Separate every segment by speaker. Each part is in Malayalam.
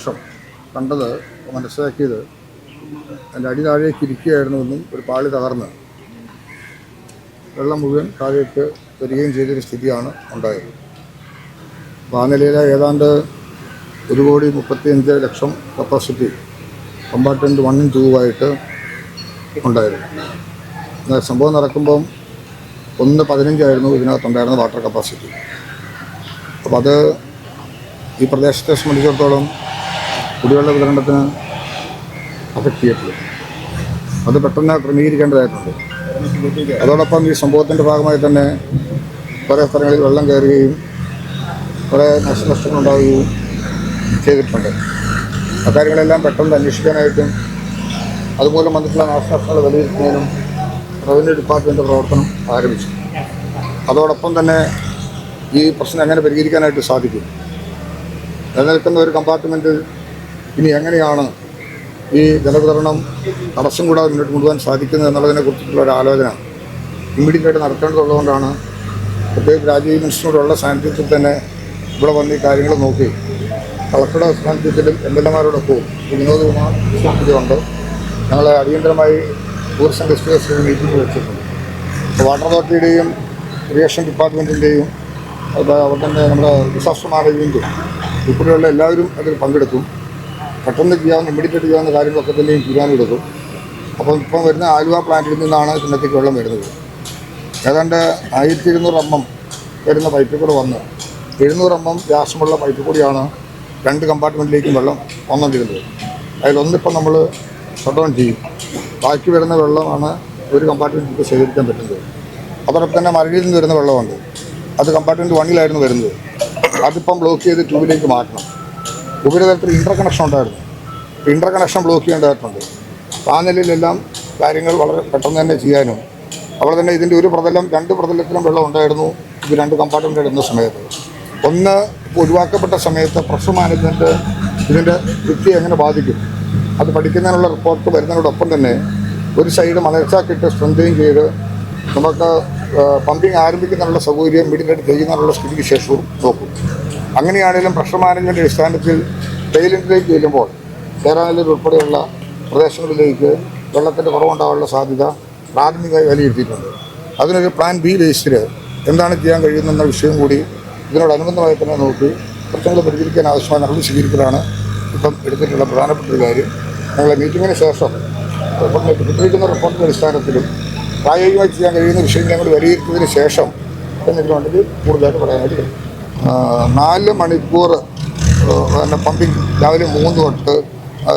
Speaker 1: വർഷം കണ്ടത് മനസ്സിലാക്കിയത് എന്റെ അടി താഴേക്ക് ഇരിക്കുകയായിരുന്നുവെന്നും ഒരു പാളി തകർന്ന് വെള്ളം മുഴുവൻ താഴേക്ക് വരികയും ചെയ്തൊരു സ്ഥിതിയാണ് ഉണ്ടായത്. അപ്പോൾ ആ നിലയിൽ ഏതാണ്ട് ഒരു കോടി മുപ്പത്തിയഞ്ച് ലക്ഷം കപ്പാസിറ്റി കമ്പാർട്ട്മെന്റ് വണ്ണും ടൂവായിട്ട് ഉണ്ടായിരുന്നു. എന്നാൽ സംഭവം നടക്കുമ്പം ഒന്ന് പതിനഞ്ചായിരുന്നു ഇതിനകത്തുണ്ടായിരുന്ന വാട്ടർ കപ്പാസിറ്റി അപ്പോൾ അത് ഈ പ്രദേശത്തെ സംബന്ധിച്ചിടത്തോളം കുടിവെള്ള വിതരണത്തിന് അഫക്റ്റ് ചെയ്യപ്പെടും അത് പെട്ടെന്ന് ക്രമീകരിക്കേണ്ടതായിട്ടുണ്ട്. അതോടൊപ്പം ഈ സംഭവത്തിന്റെ ഭാഗമായി തന്നെ കുറേ സ്ഥലങ്ങളിൽ വെള്ളം കയറുകയും കുറേ നാശനഷ്ടങ്ങളുണ്ടാവുകയും ചെയ്തിട്ടുണ്ട്. അക്കാര്യങ്ങളെല്ലാം പെട്ടെന്ന് അന്വേഷിക്കാനായിട്ടും അതുപോലെ വന്നിട്ടുള്ള നാശനഷ്ടങ്ങൾ വിലയിരുത്തുന്നതിനും റവന്യൂ ഡിപ്പാർട്ട്മെന്റ് പ്രവർത്തനം ആരംഭിച്ചു. അതോടൊപ്പം തന്നെ ഈ പ്രശ്നം എങ്ങനെ പരിഹരിക്കാനായിട്ട് സാധിക്കും? നിലനിൽക്കുന്ന ഒരു കമ്പാർട്ട്മെന്റ് ഇനി എങ്ങനെയാണ് ഈ ജലവിതരണം തടസ്സം കൂടാതെ മുന്നോട്ട് കൊണ്ടുപോകാൻ സാധിക്കുന്നത് എന്നുള്ളതിനെ കുറിച്ചിട്ടുള്ള ഒരു ആലോചന ഇമ്മീഡിയറ്റായിട്ട് നടത്തേണ്ടതുള്ളതുകൊണ്ടാണ് പ്രത്യേകിച്ച് രാജീവ് മിനിസ്റ്ററിനോടുള്ള സാന്നിധ്യത്തിൽ തന്നെ ഇവിടെ വന്ന് ഈ കാര്യങ്ങൾ നോക്കി. കളക്ടറുടെ സാന്നിധ്യത്തിലും എം എൽ എമാരോടൊപ്പവും വിനോദ് കുമാർ ഉണ്ട് ഞങ്ങൾ അടിയന്തരമായി ടൂറിസം ഫെസ്റ്റിവൽസ് മീറ്റിംഗ് വെച്ചിട്ടുണ്ട്. വാട്ടർ അതോറിറ്റിയുടെയും ഇറിഗേഷൻ ഡിപ്പാർട്ട്മെന്റിന്റെയും അതുപോലെ തന്നെ നമ്മുടെ ഡിസാസ്റ്റർ മാനേജ്മെന്റും ഉൾപ്പെടെയുള്ള എല്ലാവരും അതിൽ പങ്കെടുക്കും. പെട്ടെന്ന് ചെയ്യാവുന്ന ഇമ്മീഡിയറ്റ് ചെയ്യാവുന്ന കാര്യങ്ങളൊക്കെ തന്നെയും തീരുമാനമെടുക്കും അപ്പം ഇപ്പം വരുന്ന ആലുവ പ്ലാന്റിൽ നിന്നാണ് ചിന്നത്തേക്ക് വെള്ളം വരുന്നത്. ഏതാണ്ട് ആയിരത്തി ഇരുന്നൂറ് എം എം വരുന്ന പൈപ്പിൽ കൂടെ വന്ന് എഴുന്നൂറ് എം എം വ്യാസമുള്ള പൈപ്പിൽ കൂടിയാണ് രണ്ട് കമ്പാർട്ട്മെന്റിലേക്കും വെള്ളം വന്നുകൊണ്ടിരുന്നത്. അതിലൊന്നിപ്പം നമ്മൾ ഷട്ട് ഡൗൺ ചെയ്യും. ബാക്കി വരുന്ന വെള്ളമാണ് ഒരു കമ്പാർട്ട്മെന്റിലേക്ക് ശേഖരിക്കാൻ പറ്റുന്നത്. അതോടൊപ്പം തന്നെ മരടിയിൽ നിന്ന് വരുന്ന വെള്ളമുണ്ട്. അത് കമ്പാർട്ട്മെന്റ് വണ്ണിലായിരുന്നു വരുന്നത്. അതിപ്പം ബ്ലോക്ക് ചെയ്ത് ട്യൂബിലേക്ക് മാറ്റണം. ഉപരിതലത്തിൽ ഇന്റർ കണക്ഷൻ ഉണ്ടായിരുന്നു. ഇന്റർ കണക്ഷൻ ബ്ലോക്ക് ചെയ്യേണ്ടതായിട്ടുണ്ട്. പാനലിലെല്ലാം കാര്യങ്ങൾ വളരെ പെട്ടെന്ന് തന്നെ ചെയ്യാനും അതുപോലെ തന്നെ ഇതിന്റെ ഒരു പ്രതലം രണ്ട് പ്രതലത്തിലും വെള്ളം ഉണ്ടായിരുന്നു. ഇത് രണ്ട് കമ്പാർട്ട്മെന്റ് ഇടുന്ന സമയത്ത്. ഒന്ന് ഒഴിവാക്കപ്പെട്ട സമയത്ത് പ്രഷർ മാനേജ്മെന്റ് ഇതിന്റെ വൃത്തി എങ്ങനെ ബാധിക്കും? അത് പഠിക്കുന്നതിനുള്ള റിപ്പോർട്ട് വരുന്നതിനോടൊപ്പം തന്നെ ഒരു സൈഡ് മലർച്ചാക്കിട്ട് സ്ട്രെങ്തയും ചെയ്ത് നമുക്ക് പമ്പിങ് ആരംഭിക്കുന്നതിനുള്ള സൗകര്യം വീടിന്റെ അടുത്ത് ചെയ്യുന്നതിനുള്ള സ്ഥിതിക്ക് ശേഷവും നോക്കും. അങ്ങനെയാണെങ്കിലും പ്രഷർ മാനേജ്മെന്റ് അടിസ്ഥാനത്തിൽ ടൈലൻഡിലേക്ക് ചെല്ലുമ്പോൾ കേരളത്തിൽ ഉൾപ്പെടെയുള്ള പ്രദേശങ്ങളിലേക്ക് വെള്ളത്തിന്റെ കുറവുണ്ടാകാനുള്ള സാധ്യത പ്രാഥമികമായി വിലയിരുത്തിയിട്ടുണ്ട്. അതിനൊരു പ്ലാൻ ബി ബേസിൽ എന്താണ് ചെയ്യാൻ കഴിയുന്ന വിഷയം കൂടി ഇതിനോടനുബന്ധമായി തന്നെ നോക്കി പ്രശ്നങ്ങൾ പരിഹരിക്കാൻ ആവശ്യമായ നടപടി സ്വീകരിക്കലാണ് ഇപ്പം എടുത്തിട്ടുള്ള പ്രധാനപ്പെട്ട ഒരു കാര്യം. ഞങ്ങളെ മീറ്റിങ്ങിന് ശേഷം ഇപ്പം കിട്ടിയിരിക്കുന്ന റിപ്പോർട്ടിന്റെ അടിസ്ഥാനത്തിലും പ്രായോഗികമായി ചെയ്യാൻ കഴിയുന്ന വിഷയങ്ങൾ ഞങ്ങൾ വിലയിരുത്തിയതിന് ശേഷം എന്തെങ്കിലും ഉണ്ടെങ്കിൽ കൂടുതലായിട്ട് പറയാനായിട്ട് കഴിയും. നാല് മണിക്കൂർ പിന്നെ പമ്പിങ് രാവിലെ മൂന്ന് തൊട്ട്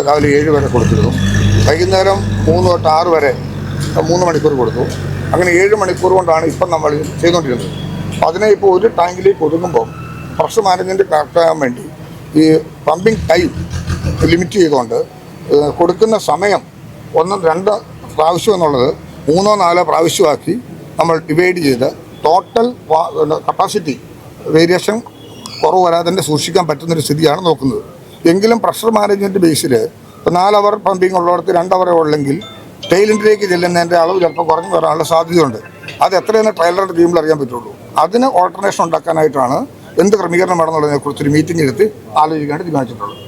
Speaker 1: രാവിലെ ഏഴ് വരെ കൊടുത്തിരുന്നു. വൈകുന്നേരം മൂന്ന് തൊട്ട് ആറ് വരെ മൂന്ന് മണിക്കൂർ കൊടുത്തു. അങ്ങനെ ഏഴ് മണിക്കൂർ കൊണ്ടാണ് ഇപ്പം നമ്മൾ ചെയ്തുകൊണ്ടിരുന്നത്. അപ്പോൾ അതിനെ ഇപ്പോൾ ഒരു ടാങ്കിലേക്ക് ഒതുങ്ങുമ്പോൾ പ്രഷർ മാനേജ്മെന്റ് കറക്റ്റാകാൻ വേണ്ടി ഈ പമ്പിങ് ടൈം ലിമിറ്റ് ചെയ്തുകൊണ്ട് കൊടുക്കുന്ന സമയം ഒന്നും രണ്ട് പ്രാവശ്യം എന്നുള്ളത് മൂന്നോ നാലോ പ്രാവശ്യമാക്കി നമ്മൾ ഡിവൈഡ് ചെയ്ത് ടോട്ടൽ കപ്പാസിറ്റി വേരിയേഷൻ കുറവ് വരാതെ തന്നെ സൂക്ഷിക്കാൻ പറ്റുന്നൊരു സ്ഥിതിയാണ് നോക്കുന്നത്. എങ്കിലും പ്രഷർ മാനേജ്മെന്റ് ബേസിൽ ഇപ്പോൾ നാലവർ പമ്പിങ് ഉള്ളിടത്ത് രണ്ട് ഉള്ളെങ്കിൽ ടൈലിന്റിലേക്ക് ചെല്ലുന്നതിന്റെ അളവ് ചിലപ്പോൾ കുറഞ്ഞു വരാനുള്ള സാധ്യതയുണ്ട്. അത് എത്രയെന്ന് ട്രയലറുടെ ടീമിൽ അറിയാൻ പറ്റുള്ളൂ. അതിന് ഓൾട്ടർനേഷൻ ഉണ്ടാക്കാനായിട്ടാണ് എന്ത് ക്രമീകരണം വേണമെന്നുള്ളതിനെക്കുറിച്ചൊരു മീറ്റിംഗ് എടുത്ത് ആലോചിക്കാനായിട്ട് തീരുമാനിച്ചിട്ടുള്ളത്.